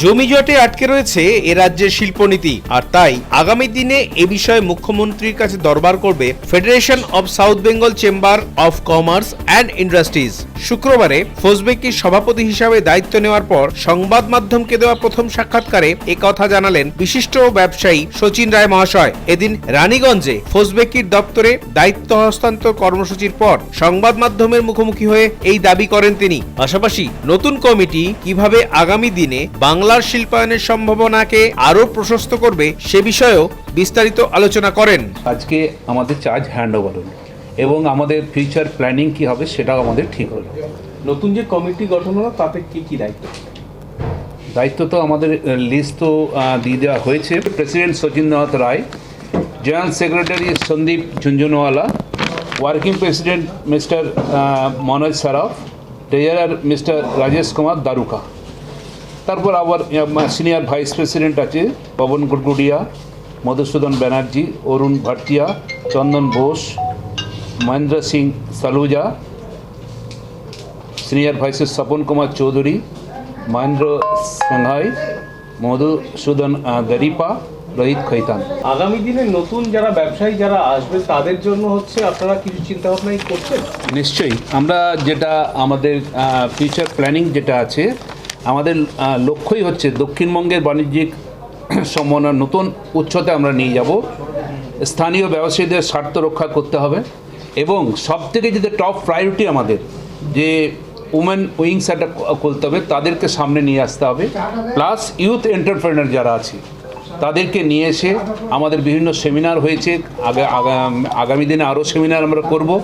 জমি জটে আটকে রয়েছে এ রাজ্যের শিল্পনীতি। আর তাই আগামী দিনে এ বিষয়ে মুখ্যমন্ত্রীর কাছে দরবার করবে federation of south Bengal chamber of commerce and industries শুক্রবারে ফোসবেকির সভাপতি হিসাবে দায়িত্ব নেওয়ার পর সংবাদ মাধ্যমকে দেওয়া প্রথম সাক্ষাৎকারে এ কথা জানালেন বিশিষ্ট ব্যবসায়ী সচিন রায় মহাশয়। এদিন রানীগঞ্জে ফোসবেকির দপ্তরে দায়িত্ব হস্তান্তর কর্মসূচির পর সংবাদ মাধ্যমের মুখোমুখি হয়ে এই দাবি করেন তিনি। পাশাপাশি নতুন কমিটি কীভাবে আগামী দিনে বাংলার শিল্পায়নের সম্ভাবনাকে আরও প্রশস্ত করবে সে বিষয়েও বিস্তারিত আলোচনা করেন। আজকে আমাদের চার্জ হ্যান্ড ওভার হলো এবং আমাদের ফিউচার প্ল্যানিং কি হবে সেটাও আমাদের ঠিক হলো। নতুন যে কমিটি গঠন হলো তাতে কি কি দায়িত্ব? দায়িত্ব তো আমাদের লিস্ট তো দিয়ে দেওয়া হয়েছে। President Sachindranath Roy general secretary Sandip Jhunjhunwala working president mister Manoj Saraf treasurer mister Rajesh Kumar Daruka তারপর আবার সিনিয়র ভাইস প্রেসিডেন্ট আছে পবন গুড়গুড়িয়া মধুসূদন ব্যানার্জি অরুণ ভাটিয়া চন্দন বোস মহেন্দ্র সিং সালুজা সিনিয়র ভাইস স্বপন কুমার চৌধুরী মহেন্দ্র সিংহাই মধুসূদন গরিপা রোহিত খৈতান। আগামী দিনে নতুন যারা ব্যবসায়ী যারা আসবে তাদের জন্য হচ্ছে আপনারা কিছু চিন্তা ভাবনাই করছেন? নিশ্চয়ই। আমরা যেটা আমাদের ফিউচার প্ল্যানিং যেটা আছে আমাদের লক্ষ্যই হচ্ছে দক্ষিণবঙ্গের বাণিজ্যিক সম্ভাবনা নতুন উচ্চতে আমরা নিয়ে যাব। স্থানীয় ব্যবসায়ীদের স্বার্থ রক্ষা করতে হবে এবং সব থেকে যেটা টপ প্রায়োরিটি আমাদের, যে উমেন উইংস একটা করতে হবে, তাদেরকে সামনে নিয়ে আসতে হবে। প্লাস ইউথ এন্টারপ্রেনার যারা আছে, তাদেরকে নিয়ে এসে আমাদের বিভিন্ন সেমিনার হয়েছে, আগা- আগা- আগামী দিনে আরও সেমিনার আমরা করব।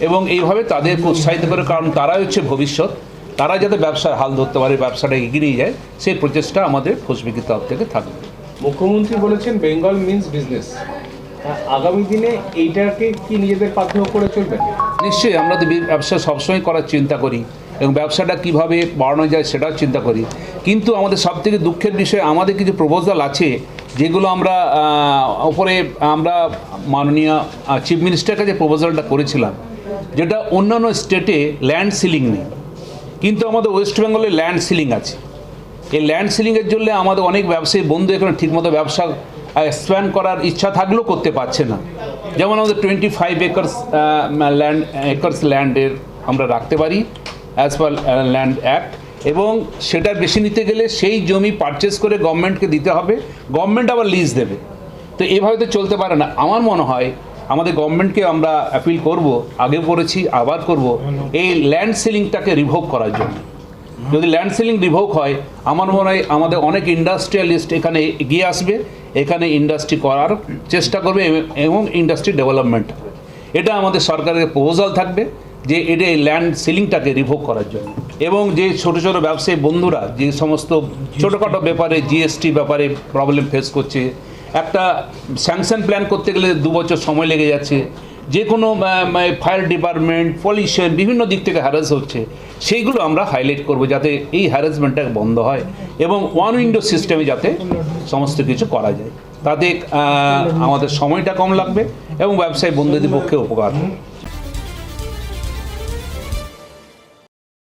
এবং এইভাবে তাদেরকে উৎসাহিত করে, কারণ তারাই হচ্ছে ভবিষ্যৎ। তারা যাতে ব্যবসার হাল ধরতে পারে ব্যবসাটা এগিয়ে নিয়ে যায় সেই প্রচেষ্টা আমাদের ফসবিকির তরফ থেকে থাকবে। মুখ্যমন্ত্রী বলেছেন বেঙ্গল মিন্স বিজনেস। আগামী দিনে এইটাকে কি নিজেদের পাথেয় করে চলবেন নিশ্চয়ই আমরা তো ব্যবসা সবসময় করার চিন্তা করি এবং ব্যবসাটা কীভাবে বাড়ানো যায় সেটাও চিন্তা করি। কিন্তু আমাদের সবথেকে দুঃখের বিষয় আমাদের কিছু প্রপোজাল আছে যেগুলো আমরা ওপরে আমরা মাননীয় চিফ মিনিস্টারের কাছে প্রপোজালটা করেছিলাম যেটা অন্যান্য স্টেটে ল্যান্ড সিলিং নেই। কিন্তু আমাদের ওয়েস্ট বেঙ্গলে ল্যান্ড সিলিং আছে। এই ল্যান্ড সিলিংয়ের জন্য আমাদের অনেক ব্যবসায়ী বন্ধু এখানে ঠিকমতো ব্যবসা এক্সপ্যান্ড করার ইচ্ছা থাকলেও করতে পারছে না। যেমন আমাদের twenty five acres land acres ল্যান্ডের আমরা রাখতে পারি অ্যাজ পার ল্যান্ড অ্যাক্ট এবং সেটার বেশি নিতে গেলে সেই জমি পারচেস করে গভর্নমেন্টকে দিতে হবে। গভর্নমেন্ট আবার লিজ দেবে। তো এভাবে তো চলতে পারে না। আমার মনে হয় আমাদের গভর্নমেন্টকে আমরা অ্যাপিল করব, আগে করেছি আবার করব, এই ল্যান্ড সিলিংটাকে রিভোভ করার জন্য। যদি ল্যান্ড সিলিং রিভোক হয়, আমার মনে হয় আমাদের অনেক ইন্ডাস্ট্রিয়ালিস্ট এখানে এগিয়ে আসবে, এখানে ইন্ডাস্ট্রি করার চেষ্টা করবে এবং- ইন্ডাস্ট্রি ডেভেলপমেন্ট এটা আমাদের সরকারের প্রপোজাল থাকবে যে এটা এই ল্যান্ড সিলিংটাকে রিভোক করার জন্য। এবং যে ছোট ছোট ব্যবসায়ী বন্ধুরা, যে সমস্ত ছোটোখাটো ব্যাপারে জিএসটি ব্যাপারে প্রবলেম ফেস করছে একটা স্যাংশন প্ল্যান করতে গেলে দু বছর সময় লেগে যাচ্ছে। যে কোনো ফায়ার ডিপার্টমেন্ট পলিউশন বিভিন্ন দিক থেকে হ্যারাস হচ্ছে। সেইগুলো আমরা হাইলাইট করব যাতে এই হ্যারাসমেন্টটা বন্ধ হয় এবং ওয়ান উইন্ডো সিস্টেমে যাতে সমস্ত কিছু করা যায়। তাতে আমাদের সময়টা কম লাগবে এবং ব্যবসায়ী বন্ধুদের পক্ষে উপকার হবে।